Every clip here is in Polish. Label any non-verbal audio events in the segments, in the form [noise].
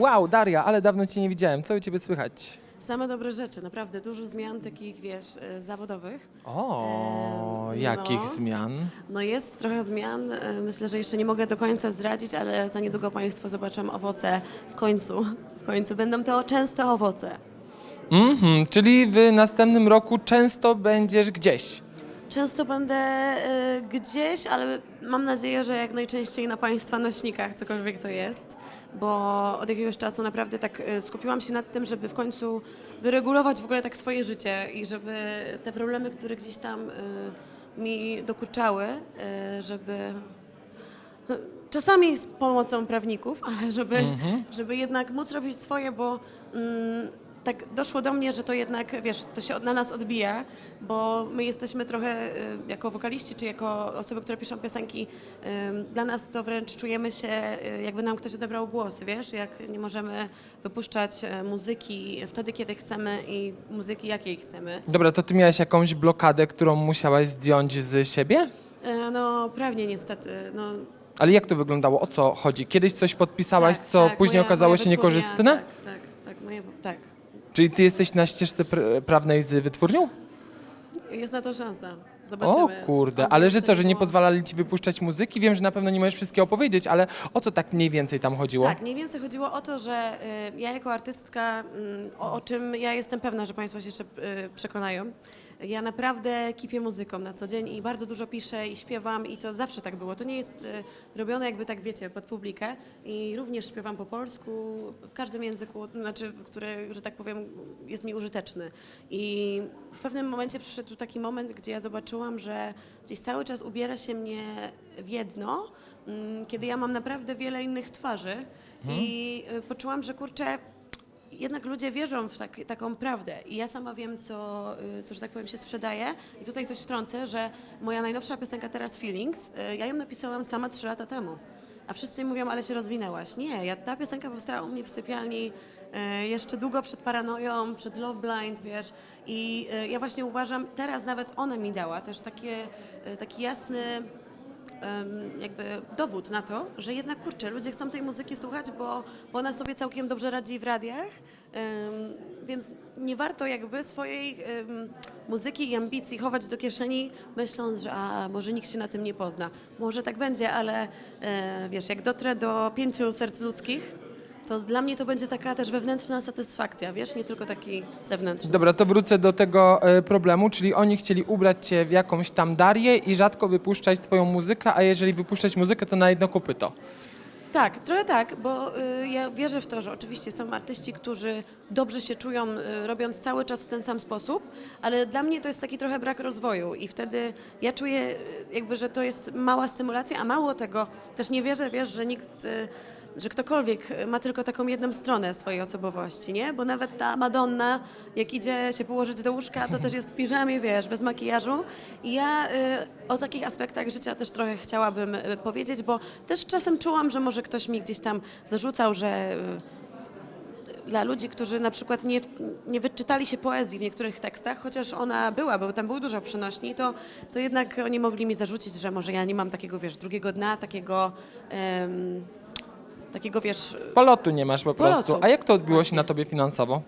Wow, Daria, ale dawno Cię nie widziałem. Co u Ciebie słychać? Same dobre rzeczy, naprawdę dużo zmian takich, wiesz, e, zawodowych. O, Em, jakich no. zmian? No jest trochę zmian, e, myślę, że jeszcze nie mogę do końca zdradzić, ale za niedługo Państwo zobaczą owoce w końcu. W końcu będą to częste owoce. Mhm, czyli w następnym roku często będziesz gdzieś. Często będę e, gdzieś, ale mam nadzieję, że jak najczęściej na Państwa nośnikach, cokolwiek to jest, bo od jakiegoś czasu naprawdę tak e, skupiłam się nad tym, żeby w końcu wyregulować w ogóle tak swoje życie i żeby te problemy, które gdzieś tam e, mi dokuczały, e, żeby czasami z pomocą prawników, [laughs] ale żeby, żeby jednak móc robić swoje, bo mm, tak doszło do mnie, że to jednak, wiesz, to się na nas odbija, bo my jesteśmy trochę y, jako wokaliści, czy jako osoby, które piszą piosenki, ym, dla nas to wręcz czujemy się, y, jakby nam ktoś odebrał głos, wiesz, jak nie możemy wypuszczać muzyki wtedy, kiedy chcemy i muzyki jakiej chcemy. Dobra, to Ty miałaś jakąś blokadę, którą musiałaś zdjąć z siebie? No, prawnie niestety, no, Ale jak to wyglądało? O co chodzi? Kiedyś coś podpisałaś, tak, co tak, później moja- okazało moja się wytwórnia, niekorzystne? Tak, tak, tak, moje, tak. Czyli Ty jesteś na ścieżce pr- prawnej z wytwórnią? Jest na to szansa. Zobaczymy. O kurde, ale że co, że nie pozwalali Ci wypuszczać muzyki? Wiem, że na pewno nie możesz wszystkiego opowiedzieć, ale o co tak mniej więcej tam chodziło? Tak, mniej więcej chodziło o to, że y, ja jako artystka, mm, o, o czym ja jestem pewna, że Państwo się jeszcze y, przekonają, ja naprawdę kipię muzyką na co dzień i bardzo dużo piszę i śpiewam i to zawsze tak było. To nie jest y, robione jakby tak, wiecie, pod publikę i również śpiewam po polsku, w każdym języku, znaczy, który, że tak powiem, jest mi użyteczny. I w pewnym momencie przyszedł taki moment, gdzie ja zobaczyłam, że gdzieś cały czas ubiera się mnie w jedno, mm, kiedy ja mam naprawdę wiele innych twarzy i y, poczułam, że kurczę, jednak ludzie wierzą w tak, taką prawdę i ja sama wiem, co, y, co, że tak powiem, się sprzedaje i tutaj coś wtrącę, że moja najnowsza piosenka teraz Feelings, y, ja ją napisałam sama trzy lata temu. A wszyscy mówią, ale się rozwinęłaś. Nie, ja, ta piosenka powstała u mnie w sypialni e, jeszcze długo przed paranoją, przed Love Blind, wiesz. I ja właśnie uważam, teraz nawet ona mi dała też takie, taki jasny jakby dowód na to, że jednak kurczę, ludzie chcą tej muzyki słuchać, bo, bo ona sobie całkiem dobrze radzi w radiach, więc nie warto jakby swojej muzyki i ambicji chować do kieszeni, myśląc, że a, może nikt się na tym nie pozna. Może tak będzie, ale e, wiesz, jak dotrę do pięciu serc ludzkich, to dla mnie to będzie taka też wewnętrzna satysfakcja, wiesz, nie tylko taki zewnętrzny. Dobra, to wrócę do tego e, problemu, czyli oni chcieli ubrać Cię w jakąś tam Darię i rzadko wypuszczać Twoją muzykę, a jeżeli wypuszczać muzykę, to na jedno kopyto. Tak, trochę tak, bo y, ja wierzę w to, że oczywiście są artyści, którzy dobrze się czują, y, robiąc cały czas w ten sam sposób, ale dla mnie to jest taki trochę brak rozwoju i wtedy ja czuję y, jakby, że to jest mała stymulacja, a mało tego, też nie wierzę, wiesz, że nikt... Y, że ktokolwiek ma tylko taką jedną stronę swojej osobowości, nie? Bo nawet ta Madonna, jak idzie się położyć do łóżka, to też jest w piżamie, wiesz, bez makijażu. I ja y, o takich aspektach życia też trochę chciałabym y, powiedzieć, bo też czasem czułam, że może ktoś mi gdzieś tam zarzucał, że y, dla ludzi, którzy na przykład nie, nie wyczytali się poezji w niektórych tekstach, chociaż ona była, bo tam było dużo przenośni, to, to jednak oni mogli mi zarzucić, że może ja nie mam takiego, wiesz, drugiego dna, takiego, takiego, wiesz, Polotu nie masz po prostu. Polotu. A jak to odbiło się Właśnie. na Tobie finansowo?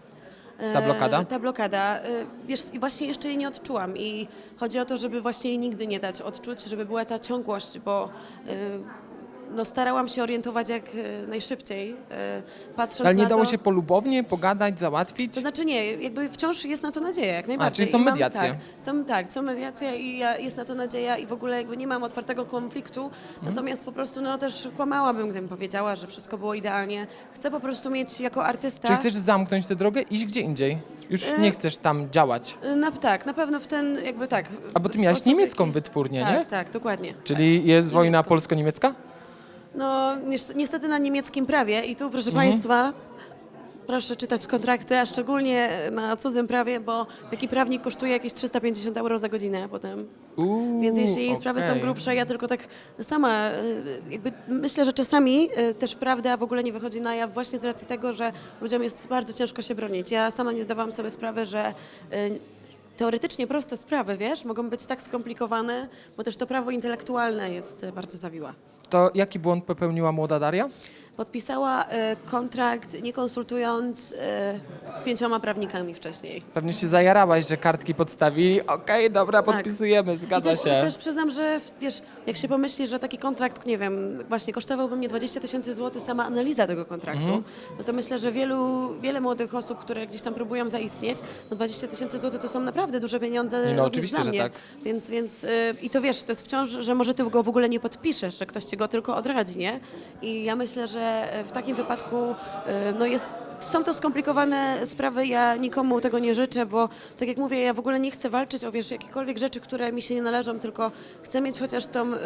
Ta E, blokada? Ta blokada. e, Wiesz, i właśnie jeszcze jej nie odczułam i chodzi o to, żeby właśnie jej nigdy nie dać odczuć, żeby była ta ciągłość, bo e, no, starałam się orientować jak e, najszybciej, e, patrząc Ale nie na dało to... się polubownie pogadać, załatwić? To znaczy nie, jakby wciąż jest na to nadzieja, jak najbardziej. czyli są I mediacje. tak, są, tak, są mediacje i ja, jest na to nadzieja i w ogóle jakby nie mam otwartego konfliktu, Mhm. natomiast po prostu no też kłamałabym, gdybym powiedziała, że wszystko było idealnie. Chcę po prostu mieć jako artysta... Czy chcesz zamknąć tę drogę i iść gdzie indziej? Już E, nie chcesz tam działać. Na, tak, na pewno w ten jakby tak. A bo ty sposób, niemiecką jaki- wytwórnię, tak, nie? Tak, dokładnie. Czyli jest wojna niemiecką. polsko-niemiecka? No nies- niestety na niemieckim prawie i tu proszę Mhm. Państwa, proszę czytać kontrakty, a szczególnie na cudzym prawie, bo taki prawnik kosztuje jakieś 350 euro za godzinę potem. Uuu, Więc jeśli sprawy są okej. grubsze, ja tylko tak sama y, jakby myślę, że czasami y, też prawda w ogóle nie wychodzi na jaw właśnie z racji tego, że ludziom jest bardzo ciężko się bronić. Ja sama nie zdawałam sobie sprawy, że y, teoretycznie proste sprawy, wiesz, mogą być tak skomplikowane, bo też to prawo intelektualne jest y, bardzo zawiłe. To jaki błąd popełniła młoda Daria? Podpisała e, kontrakt nie konsultując e, z pięcioma prawnikami wcześniej. Pewnie się zajarałaś, że kartki podstawili. Okej, dobra, podpisujemy, zgadza Tak. I też, się. też przyznam, że w- wiesz, jak się pomyśli, że taki kontrakt, nie wiem, właśnie kosztowałby mnie 20 tysięcy złotych sama analiza tego kontraktu, Mhm. no to myślę, że wielu, wiele młodych osób, które gdzieś tam próbują zaistnieć, no 20 tysięcy złotych to są naprawdę duże pieniądze No, również oczywiście, dla że mnie. tak. Więc, więc y, i to wiesz, to jest wciąż, że może ty go w ogóle nie podpiszesz, że ktoś ci go tylko odradzi, nie? I ja myślę, że w takim wypadku y, no jest, są to skomplikowane sprawy, ja nikomu tego nie życzę, bo tak jak mówię, ja w ogóle nie chcę walczyć o wiesz, jakiekolwiek rzeczy, które mi się nie należą, tylko chcę mieć chociaż tą y,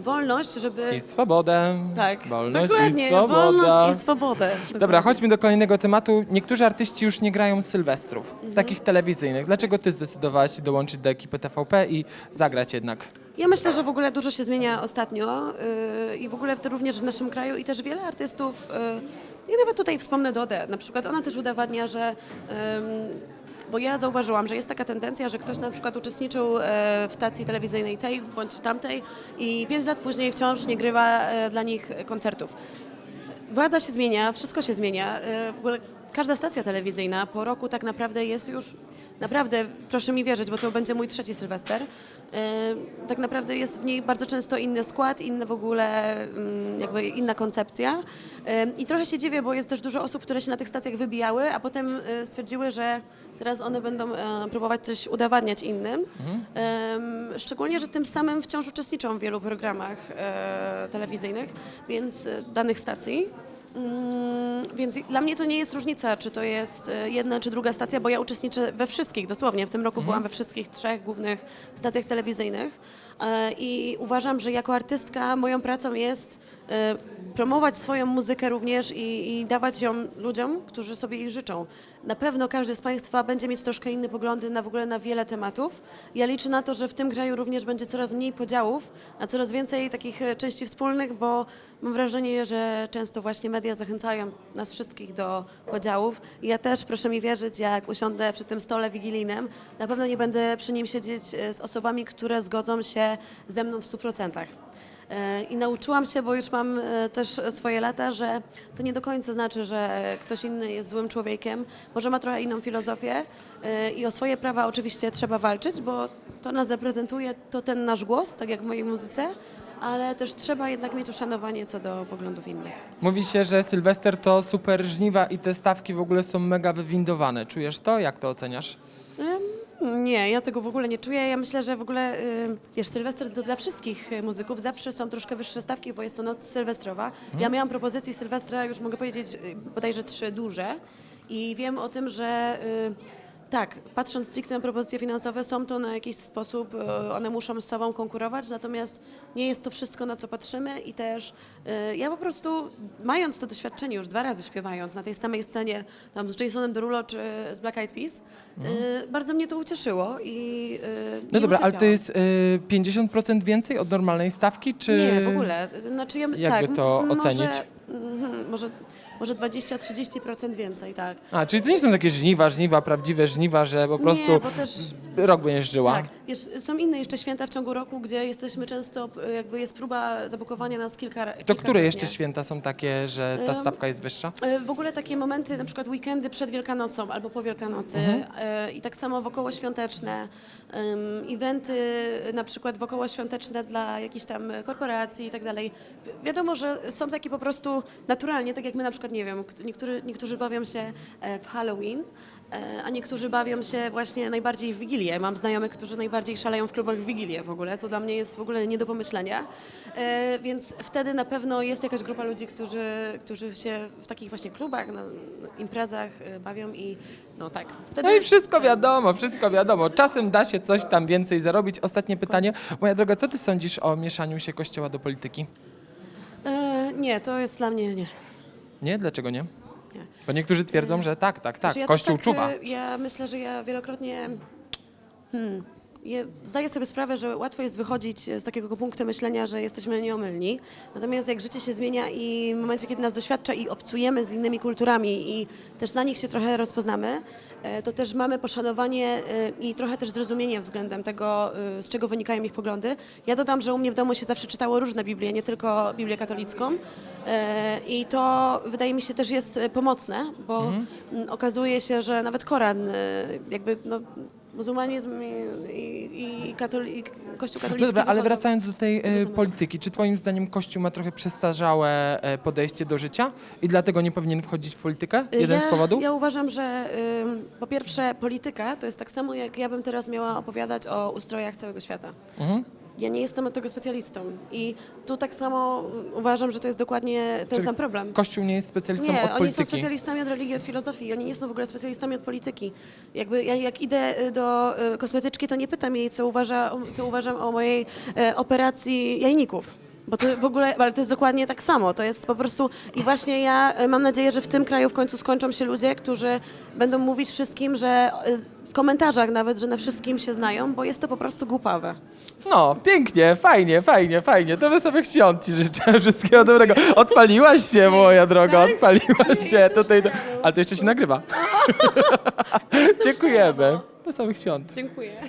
wolność, żeby... I swobodę. tak, Wolność dokładnie, i swoboda. wolność i swobodę. Dobra, Dokładnie. chodźmy do kolejnego tematu. Niektórzy artyści już nie grają sylwestrów, Mhm. takich telewizyjnych. Dlaczego ty zdecydowałaś się dołączyć do ekipy TVP i zagrać jednak? Ja myślę, że w ogóle dużo się zmienia ostatnio yy, i w ogóle w- również w naszym kraju i też wiele artystów, yy, ja nawet tutaj wspomnę Dodę, na przykład ona też udowadnia, że bo ja zauważyłam, że jest taka tendencja, że ktoś na przykład uczestniczył e, w stacji telewizyjnej tej bądź tamtej i pięć lat później wciąż nie grywa e, dla nich koncertów. Władza się zmienia, wszystko się zmienia. E, W ogóle każda stacja telewizyjna po roku tak naprawdę jest już, naprawdę, proszę mi wierzyć, bo to będzie mój trzeci Sylwester, e, tak naprawdę jest w niej bardzo często inny skład, inny w ogóle, mm, jakby inna koncepcja. E, I trochę się dziwię, bo jest też dużo osób, które się na tych stacjach wybijały, a potem e, stwierdziły, że teraz one będą e, próbować coś udowadniać innym. Em, Szczególnie, że tym samym wciąż uczestniczą w wielu programach e, telewizyjnych, więc e, danych stacji. Mm, Więc dla mnie to nie jest różnica, czy to jest e, jedna czy druga stacja, bo ja uczestniczę we wszystkich, dosłownie. W tym roku byłam we wszystkich trzech głównych stacjach telewizyjnych i uważam, że jako artystka moją pracą jest e, promować swoją muzykę również i, i dawać ją ludziom, którzy sobie jej życzą. Na pewno każdy z Państwa będzie mieć troszkę inne poglądy na w ogóle na wiele tematów. Ja liczę na to, że w tym kraju również będzie coraz mniej podziałów, a coraz więcej takich e, części wspólnych, bo mam wrażenie, że często właśnie media zachęcają nas wszystkich do podziałów. I ja też, proszę mi wierzyć, jak usiądę przy tym stole wigilijnym, na pewno nie będę przy nim siedzieć e, z osobami, które zgodzą się ze mną w 100%. E, I nauczyłam się, bo już mam e, też swoje lata, że to nie do końca znaczy, że ktoś inny jest złym człowiekiem. Może ma trochę inną filozofię e, i o swoje prawa oczywiście trzeba walczyć, bo to nas reprezentuje, to ten nasz głos, tak jak w mojej muzyce, ale też trzeba jednak mieć uszanowanie co do poglądów innych. Mówi się, że Sylwester to super żniwa i te stawki w ogóle są mega wywindowane. Czujesz to? Jak to oceniasz? Nie, ja tego w ogóle nie czuję. Ja myślę, że w ogóle, ym, wiesz, Sylwester to dla wszystkich y, muzyków zawsze są troszkę wyższe stawki, bo jest to noc sylwestrowa. Ja miałam propozycji Sylwestra, już mogę powiedzieć, y, bodajże trzy duże i wiem o tym, że y, tak, patrząc stricte na propozycje finansowe, są to na jakiś sposób, y, one muszą z sobą konkurować, natomiast nie jest to wszystko, na co patrzymy i też y, ja po prostu, mając to doświadczenie już dwa razy śpiewając na tej samej scenie, tam z Jasonem Derulo czy z Black Eyed Peas, y, bardzo mnie to ucieszyło i No dobra, ale to jest y, 50% więcej od normalnej stawki, czy... Nie, w ogóle. Znaczy ja, Jakby tak, to ocenić? Może, mhm, może, może 20-30% więcej, tak. A, czyli to nie są takie żniwa, żniwa, prawdziwe żniwa, że po prostu bo też rok będziesz żyła. Tak, wiesz, są inne jeszcze święta w ciągu roku, gdzie jesteśmy często, jakby jest próba zabukowania nas kilka To kilka które jeszcze święta są takie, że ta Em, stawka jest wyższa? E, W ogóle takie momenty, na przykład weekendy przed Wielkanocą albo po Wielkanocy Mhm. e, i tak samo wokołoświąteczne, em, eventy na przykład wokołoświąteczne dla jakichś tam korporacji i tak dalej. Wi- Wiadomo, że są takie po prostu naturalnie, tak jak my na przykład, nie wiem, niektóry, niektórzy bawią się e, w Halloween, e, a niektórzy bawią się właśnie najbardziej w Wigilię. Mam znajomych, którzy najbardziej szaleją w klubach w Wigilię w ogóle, co dla mnie jest w ogóle nie do pomyślenia. E, Więc wtedy na pewno jest jakaś grupa ludzi, którzy, którzy się w takich właśnie klubach, na imprezach bawią i no tak. Wtedy No i wszystko wiadomo, wszystko wiadomo. Czasem da się coś tam więcej zarobić. Ostatnie pytanie. Moja droga, co ty sądzisz o mieszaniu się kościoła do polityki? Nie, to jest dla mnie nie. Nie? Dlaczego nie? Nie. Bo niektórzy twierdzą, że tak, tak, tak, Znaczy, ja też Kościół tak, czuwa. e, Ja myślę, że ja wielokrotnie. Hmm, je, zdaję sobie sprawę, że łatwo jest wychodzić z takiego punktu myślenia, że jesteśmy nieomylni. Natomiast jak życie się zmienia i w momencie, kiedy nas doświadcza i obcujemy z innymi kulturami i też na nich się trochę rozpoznamy, e, to też mamy poszanowanie e, i trochę też zrozumienie względem tego, e, z czego wynikają ich poglądy. Ja dodam, że u mnie w domu się zawsze czytało różne Biblie, nie tylko Biblię katolicką. E, I to wydaje mi się też jest e, pomocne, bo Mhm. okazuje się, że nawet Koran, e, jakby no, muzułmanizm i, i, i, katoli, i Kościół No katolicki. dobra, ale wychodzą- wracając do tej e, polityki, czy twoim zdaniem Kościół ma trochę przestarzałe e, podejście do życia i dlatego nie powinien wchodzić w politykę? Y, Jeden ja, z powodów? Ja uważam, że ym, po pierwsze polityka to jest tak samo, jak ja bym teraz miała opowiadać o ustrojach całego świata. Mhm. Ja nie jestem od tego specjalistą i tu tak samo uważam, że to jest dokładnie ten Czyli sam problem. Kościół nie jest specjalistą Nie, od oni polityki. są specjalistami od religii, od filozofii. Oni nie są w ogóle specjalistami od polityki. Jakby ja jak idę y, do y, kosmetyczki, to nie pytam jej, co, uważa, co uważam o mojej e, operacji jajników. Bo to w ogóle, ale to jest dokładnie tak samo. To jest po prostu i właśnie ja e, mam nadzieję, że w tym kraju w końcu skończą się ludzie, którzy będą mówić wszystkim, że e, w komentarzach nawet, że na wszystkim się znają, bo jest to po prostu głupawe. No, pięknie, fajnie, fajnie, fajnie. To wesołych świąt ci życzę. [laughs] Wszystkiego dobrego. Odpaliłaś się, moja droga, Tak? odpaliłaś się. Tutaj, ale to jeszcze się nagrywa. [laughs] Dziękujemy. Wesołych świąt. Dziękuję.